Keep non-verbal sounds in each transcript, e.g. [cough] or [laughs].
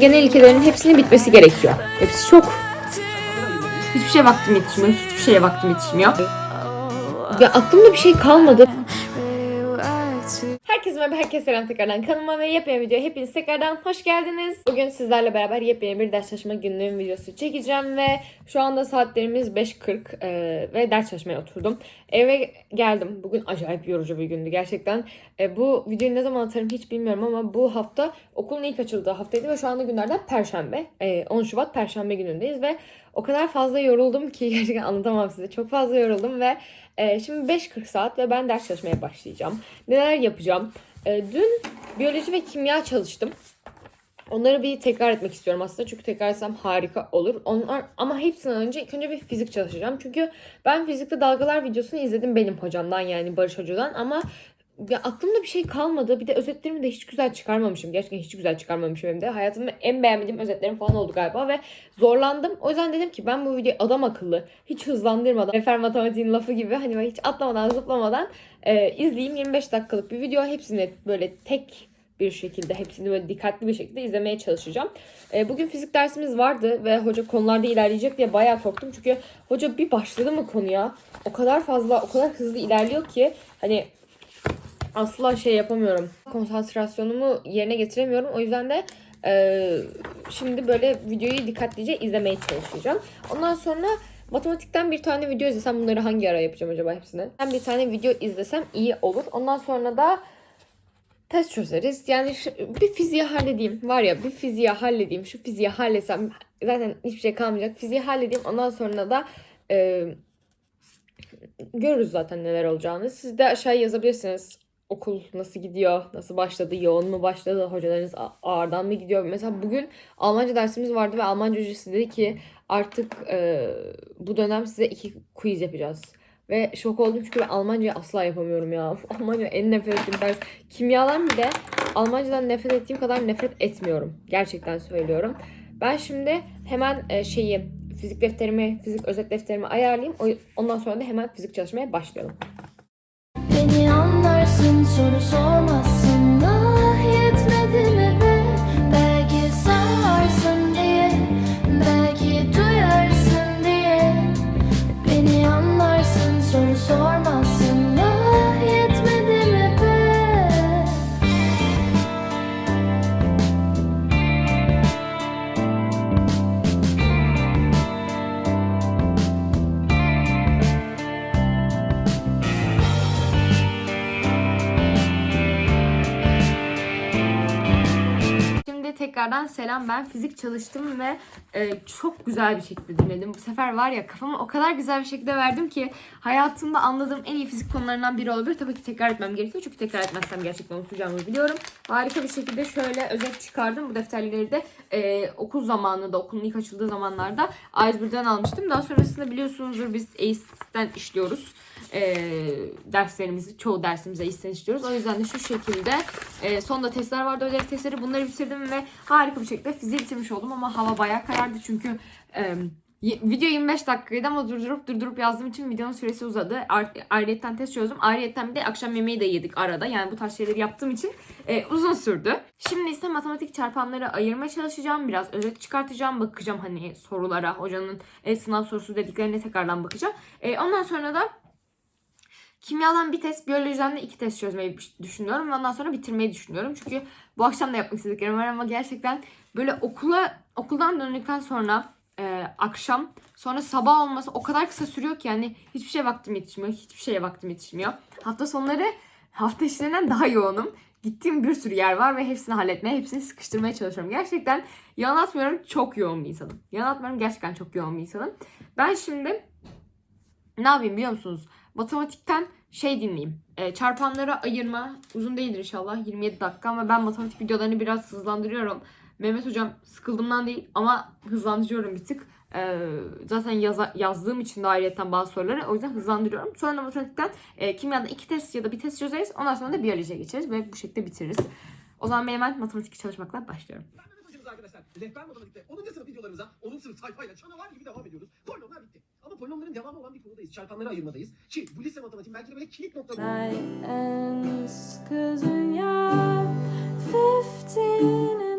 genel ilkelerinin hepsinin bitmesi gerekiyor. Hepsi çok. Hiçbir şeye vaktim yetişmiyor. Hiçbir şeye vaktim yetişmiyor. Ya aklımda bir şey kalmadı. Herkese merhaba, herkese selam tekrardan kanalıma ve yepyeni video hepiniz tekrardan hoş geldiniz. Bugün sizlerle beraber yepyeni bir ders çalışma günlüğüm videosu çekeceğim ve şu anda saatlerimiz 5.40 e, ve ders çalışmaya oturdum. Eve geldim. Bugün acayip yorucu bir gündü gerçekten. E, bu videoyu ne zaman atarım hiç bilmiyorum ama bu hafta okulun ilk açıldığı haftaydı ve şu anda günlerden Perşembe. E, 10 Şubat Perşembe günündeyiz ve o kadar fazla yoruldum ki [laughs] gerçekten anlatamam size. Çok fazla yoruldum ve e, şimdi 5.40 saat ve ben ders çalışmaya başlayacağım. Neler yapacağım? E, dün biyoloji ve kimya çalıştım. Onları bir tekrar etmek istiyorum aslında. Çünkü tekrar etsem harika olur. Onlar ama hepsinden önce ilk önce bir fizik çalışacağım. Çünkü ben fizikte dalgalar videosunu izledim benim hocamdan yani Barış Hoca'dan ama ya aklımda bir şey kalmadı. Bir de özetlerimi de hiç güzel çıkarmamışım. Gerçekten hiç güzel çıkarmamışım hem de. Hayatımda en beğenmediğim özetlerim falan oldu galiba ve zorlandım. O yüzden dedim ki ben bu videoyu adam akıllı, hiç hızlandırmadan, Nefer Matematiğin lafı gibi hani hiç atlamadan zıplamadan e, izleyeyim. 25 dakikalık bir video. Hepsini böyle tek bir şekilde hepsini böyle dikkatli bir şekilde izlemeye çalışacağım. E, bugün fizik dersimiz vardı ve hoca konularda ilerleyecek diye bayağı korktum. Çünkü hoca bir başladı mı konuya o kadar fazla, o kadar hızlı ilerliyor ki hani asla şey yapamıyorum. Konsantrasyonumu yerine getiremiyorum. O yüzden de e, şimdi böyle videoyu dikkatlice izlemeye çalışacağım. Ondan sonra matematikten bir tane video izlesem bunları hangi ara yapacağım acaba hepsini? Ben bir tane video izlesem iyi olur. Ondan sonra da test çözeriz. Yani şu, bir fiziği halledeyim. Var ya bir fiziği halledeyim. Şu fiziği halletsem zaten hiçbir şey kalmayacak. Fiziği halledeyim. Ondan sonra da e, görürüz zaten neler olacağını. Siz de aşağıya yazabilirsiniz. Okul nasıl gidiyor? Nasıl başladı? Yoğun mu başladı? Hocalarınız ağırdan mı gidiyor? Mesela bugün Almanca dersimiz vardı ve Almanca hocası dedi ki artık e, bu dönem size iki quiz yapacağız. Ve şok oldum çünkü ben Almancayı asla yapamıyorum ya. [laughs] Almanca en nefret ettiğim ders. Kimyadan bile Almancadan nefret ettiğim kadar nefret etmiyorum. Gerçekten söylüyorum. Ben şimdi hemen e, şeyi fizik defterimi, fizik özet defterimi ayarlayayım. Ondan sonra da hemen fizik çalışmaya başlayalım. Soru sormazsın tekrardan selam. Ben fizik çalıştım ve e, çok güzel bir şekilde dinledim. Bu sefer var ya kafamı o kadar güzel bir şekilde verdim ki hayatımda anladığım en iyi fizik konularından biri olabilir. Tabii ki tekrar etmem gerekiyor. Çünkü tekrar etmezsem gerçekten unutacağımı biliyorum. Harika bir şekilde şöyle özet çıkardım. Bu defterleri de e, okul zamanında, okulun ilk açıldığı zamanlarda A101'den almıştım. Daha sonrasında biliyorsunuzdur biz ACE'den işliyoruz. E, derslerimizi, çoğu dersimizi ACE'den işliyoruz. O yüzden de şu şekilde e, sonda testler vardı, ödev testleri. Bunları bitirdim ve harika bir şekilde fiziği bitirmiş oldum ama hava bayağı karardı çünkü e, video 25 dakikaydı ama durdurup durdurup yazdığım için videonun süresi uzadı. Ayrıyetten test çözdüm. Ayrıyetten bir de akşam yemeği de yedik arada. Yani bu tarz şeyleri yaptığım için e, uzun sürdü. Şimdi ise matematik çarpanları ayırmaya çalışacağım. Biraz özet çıkartacağım. Bakacağım hani sorulara, hocanın e, sınav sorusu dediklerine tekrardan bakacağım. E, ondan sonra da Kimyadan bir test, biyolojiden de iki test çözmeyi düşünüyorum. ve Ondan sonra bitirmeyi düşünüyorum. Çünkü bu akşam da yapmak istediklerim var ama gerçekten böyle okula okuldan döndükten sonra e, akşam sonra sabah olması o kadar kısa sürüyor ki yani hiçbir şey vaktim yetişmiyor. Hiçbir şeye vaktim yetişmiyor. Hafta sonları hafta içlerinden daha yoğunum. Gittiğim bir sürü yer var ve hepsini halletmeye, hepsini sıkıştırmaya çalışıyorum. Gerçekten yalan atmıyorum çok yoğun bir insanım. Yalan atmıyorum gerçekten çok yoğun bir insanım. Ben şimdi ne yapayım biliyor musunuz? Matematikten şey dinleyeyim. E, çarpanlara ayırma uzun değildir inşallah 27 dakika ama ben matematik videolarını biraz hızlandırıyorum. Mehmet hocam sıkıldığımdan değil ama hızlandırıyorum bir tık. E, zaten yaza- yazdığım için de ayrıyetten bazı soruları o yüzden hızlandırıyorum. Sonra da matematikten e, kimyada iki test ya da bir test çözeriz. Ondan sonra da biyolojiye geçeriz ve bu şekilde bitiririz. O zaman ben hemen matematik çalışmakla başlıyorum. Hocamız arkadaşlar. Rehber matematikte 10. sınıf videolarımıza 10. sınıf sayfayla canavar gibi devam ediyoruz. Polinomlar bitti. Ama polinomların devamı olan bir konudayız. Çarpanları ayırmadayız. Ki bu lise matematiğin belki de böyle kilit cause when you're 15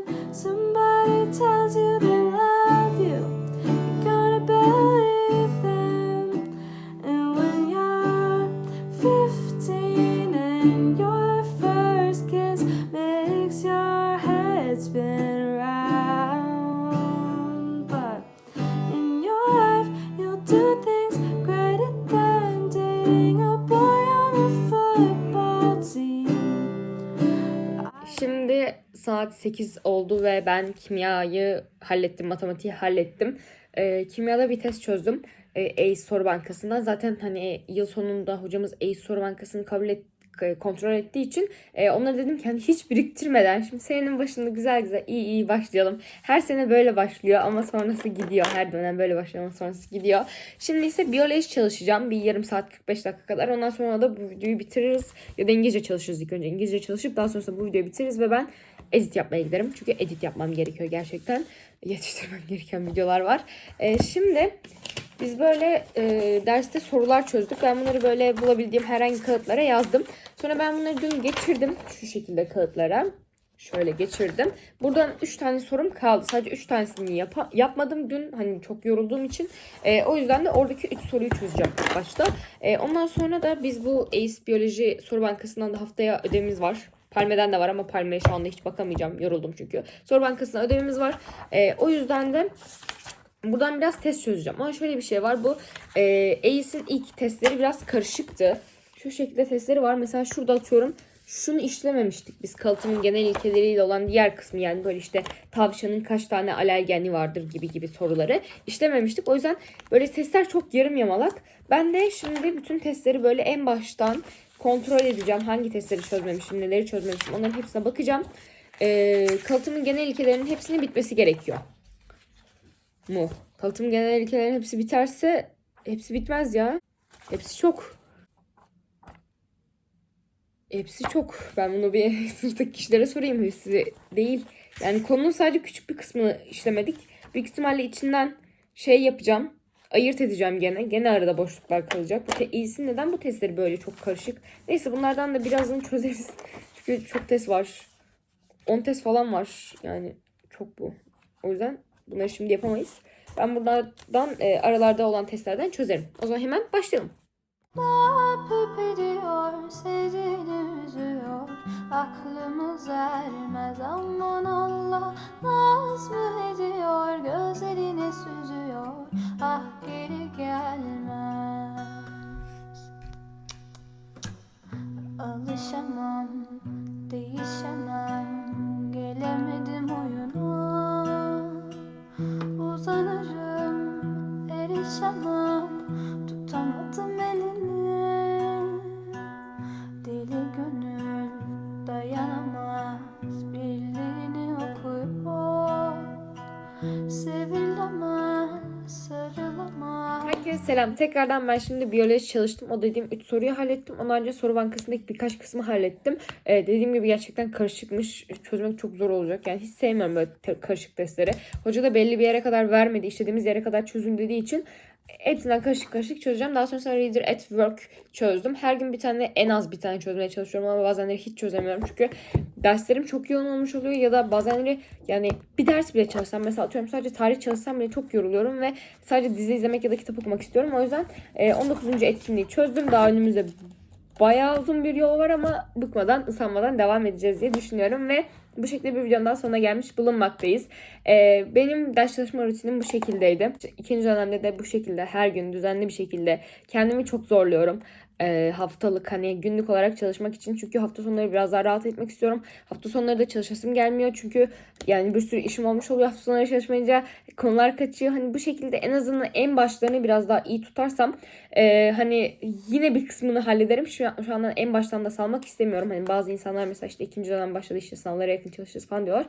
saat 8 oldu ve ben kimyayı hallettim, matematiği hallettim. Ee, kimyada bir test çözdüm. Ee, ACE soru bankasından. Zaten hani yıl sonunda hocamız ACE soru bankasını kabul et, e, kontrol ettiği için e, onlara dedim ki hani hiç biriktirmeden şimdi senenin başında güzel güzel iyi iyi başlayalım. Her sene böyle başlıyor ama sonrası gidiyor. Her dönem böyle başlıyor ama sonrası gidiyor. Şimdi ise biyoloji çalışacağım. Bir yarım saat 45 dakika kadar. Ondan sonra da bu videoyu bitiririz. Ya da İngilizce çalışırız ilk önce. İngilizce çalışıp daha sonrasında bu videoyu bitiririz ve ben edit yapmaya giderim. Çünkü edit yapmam gerekiyor gerçekten. Yetiştirmem [laughs] gereken videolar var. E, şimdi biz böyle e, derste sorular çözdük. Ben bunları böyle bulabildiğim herhangi kağıtlara yazdım. Sonra ben bunları dün geçirdim şu şekilde kağıtlara. Şöyle geçirdim. Buradan 3 tane sorum kaldı. Sadece 3 tanesini yapa- yapmadım dün. Hani çok yorulduğum için. E, o yüzden de oradaki 3 soruyu çözeceğim ilk başta. E, ondan sonra da biz bu ACE Biyoloji Soru Bankası'ndan da haftaya ödevimiz var. Palme'den de var ama Palme'ye şu anda hiç bakamayacağım. Yoruldum çünkü. Soru Bankası'ndan ödevimiz var. E, o yüzden de Buradan biraz test çözeceğim. Ama şöyle bir şey var. Bu e, ACE'in ilk testleri biraz karışıktı. Şu şekilde testleri var. Mesela şurada atıyorum. Şunu işlememiştik biz kalıtımın genel ilkeleriyle olan diğer kısmı yani böyle işte tavşanın kaç tane alergeni vardır gibi gibi soruları işlememiştik. O yüzden böyle testler çok yarım yamalak. Ben de şimdi bütün testleri böyle en baştan kontrol edeceğim. Hangi testleri çözmemişim, neleri çözmemişim onların hepsine bakacağım. Ee, kalıtımın genel ilkelerinin hepsinin bitmesi gerekiyor mu? Kalıtım genel ilkelerin hepsi biterse hepsi bitmez ya. Hepsi çok. Hepsi çok. Ben bunu bir [laughs] sınıftaki kişilere sorayım. Hepsi değil. Yani konunun sadece küçük bir kısmını işlemedik. Büyük ihtimalle içinden şey yapacağım. Ayırt edeceğim gene. Gene arada boşluklar kalacak. Bu te- neden bu testleri böyle çok karışık? Neyse bunlardan da birazını çözeriz. [laughs] Çünkü çok test var. 10 test falan var. Yani çok bu. O yüzden bunları şimdi yapamayız. Ben buradan e, aralarda olan testlerden çözerim. O zaman hemen başlayalım. Yapıp ediyor sevdiğini üzüyor Aklımız ermez aman Allah Naz mı ediyor gözlerine süzüyor Ah geri gelmez Alışamam değişemem selam. Tekrardan ben şimdi biyoloji çalıştım. O dediğim 3 soruyu hallettim. Ondan önce soru bankasındaki birkaç kısmı hallettim. Ee, dediğim gibi gerçekten karışıkmış. Çözmek çok zor olacak. Yani hiç sevmiyorum böyle karışık testleri. Hoca da belli bir yere kadar vermedi. İstediğimiz yere kadar çözün dediği için hepsinden karışık karışık çözeceğim. Daha sonra Reader at Work çözdüm. Her gün bir tane en az bir tane çözmeye çalışıyorum ama bazenleri hiç çözemiyorum. Çünkü derslerim çok yoğun olmuş oluyor ya da bazenleri yani bir ders bile çalışsam mesela atıyorum sadece tarih çalışsam bile çok yoruluyorum ve sadece dizi izlemek ya da kitap okumak istiyorum. O yüzden e, 19. etkinliği çözdüm. Daha önümüzde bayağı uzun bir yol var ama bıkmadan, ısanmadan devam edeceğiz diye düşünüyorum ve bu şekilde bir videonun daha sonuna gelmiş bulunmaktayız. Ee, benim ders çalışma rutinim bu şekildeydi. İkinci dönemde de bu şekilde her gün düzenli bir şekilde kendimi çok zorluyorum. Ee, haftalık hani günlük olarak çalışmak için çünkü hafta sonları biraz daha rahat etmek istiyorum. Hafta sonları da çalışasım gelmiyor çünkü yani bir sürü işim olmuş oluyor hafta sonları çalışmayınca konular kaçıyor. Hani bu şekilde en azından en başlarını biraz daha iyi tutarsam e, hani yine bir kısmını hallederim. Şu, şu andan en baştan da salmak istemiyorum. Hani bazı insanlar mesela işte ikinci dönem başladı işte sınavlara yakın çalışacağız falan diyorlar.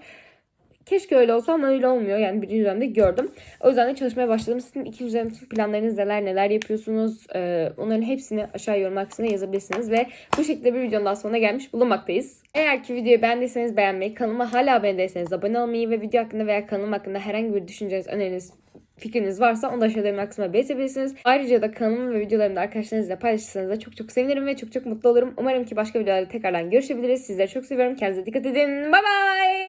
Keşke öyle olsa ama öyle olmuyor. Yani birinci dönemde gördüm. O yüzden de çalışmaya başladım. Sizin ikinci dönem planlarınız neler, neler yapıyorsunuz? Ee, onların hepsini aşağı yorum kısmına yazabilirsiniz. Ve bu şekilde bir videonun daha sonuna gelmiş bulunmaktayız. Eğer ki videoyu beğendiyseniz beğenmeyi, kanalıma hala abone değilseniz abone olmayı ve video hakkında veya kanalım hakkında herhangi bir düşünceniz, öneriniz, fikriniz varsa onu da aşağıda yorum kısmına belirtebilirsiniz. Ayrıca da kanalımı ve videolarımı da arkadaşlarınızla paylaşırsanız da çok çok sevinirim ve çok çok mutlu olurum. Umarım ki başka videolarda tekrardan görüşebiliriz. Sizleri çok seviyorum. Kendinize dikkat edin. Bye bye.